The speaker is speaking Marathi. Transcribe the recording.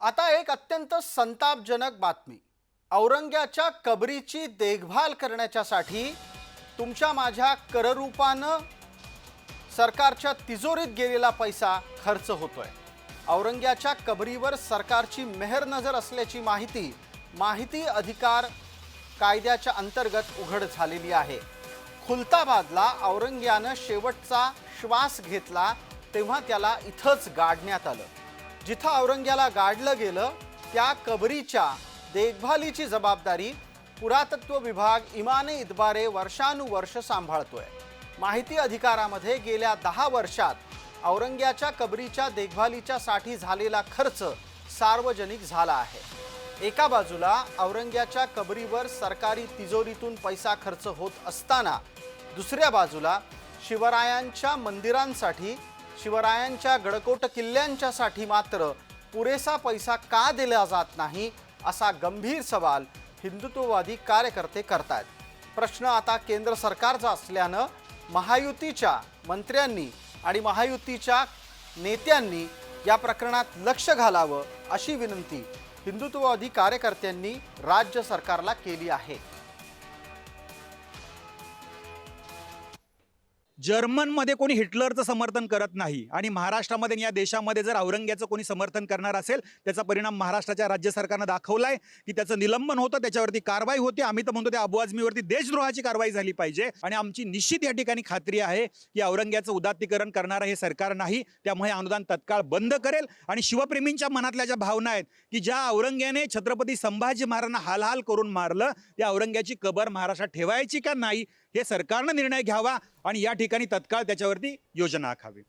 आता एक अत्यंत संतापजनक बातमी. औरंग्याच्या कबरीची देखभाल करण्याच्यासाठी तुमच्या माझ्या कररूपानं सरकारच्या तिजोरीत गेलेला पैसा खर्च होतोय. औरंग्याच्या कबरीवर सरकारची मेहर नजर असल्याची माहिती माहिती अधिकार कायद्याच्या अंतर्गत उघड झालेली आहे. खुलताबादला औरंग्यानं शेवटचा श्वास घेतला तेव्हा त्याला इथंच गाडण्यात आलं. जिथं औरंग्याला गाडलं गेलं त्या कबरीच्या देखभालीची जबाबदारी पुरातत्व विभाग इमाने इतबारे वर्षानुवर्ष सांभाळतोय. माहिती अधिकारामध्ये गेल्या दहा वर्षात औरंग्याच्या कबरीच्या देखभालीच्या साठी झालेला खर्च सार्वजनिक झाला आहे. एका बाजूला औरंग्याच्या कबरीवर सरकारी तिजोरीतून पैसा खर्च होत असताना दुसऱ्या बाजूला शिवरायांच्या मंदिरांसाठी शिवरायांच्या गडकोट किल्ल्यांच्यासाठी मात्र पुरेसा पैसा का दिला जात नाही असा गंभीर सवाल हिंदुत्ववादी कार्यकर्ते करतायत. प्रश्न आता केंद्र सरकारचा असल्यानं महायुतीच्या मंत्र्यांनी आणि महायुतीच्या नेत्यांनी या प्रकरणात लक्ष घालावं अशी विनंती हिंदुत्ववादी कार्यकर्त्यांनी राज्य सरकारला केली आहे. जर्मनमध्ये कोणी हिटलरचं समर्थन करत नाही आणि महाराष्ट्रामध्ये या देशामध्ये जर औरंग्याचं कोणी समर्थन करणार असेल त्याचा परिणाम महाराष्ट्राच्या राज्य सरकारनं दाखवलाय की त्याचं निलंबन होतं त्याच्यावरती कारवाई होते. आम्ही तर म्हणतो त्या अबुआजमीवरती देशद्रोहाची कारवाई झाली पाहिजे आणि आमची निश्चित या ठिकाणी खात्री आहे की औरंग्याचं उदात्तीकरण करणारं हे सरकार नाही त्यामुळे अनुदान तत्काळ बंद करेल. आणि शिवप्रेमींच्या मनातल्या ज्या भावना आहेत की ज्या औरंग्याने छत्रपती संभाजी महाराजांना हालहाल करून मारलं त्या औरंग्याची कबर महाराष्ट्रात ठेवायची का नाही हे सरकारनं निर्णय घ्यावा आणि या ठिकाणी तत्काळ त्याच्यावरती योजना आखावी.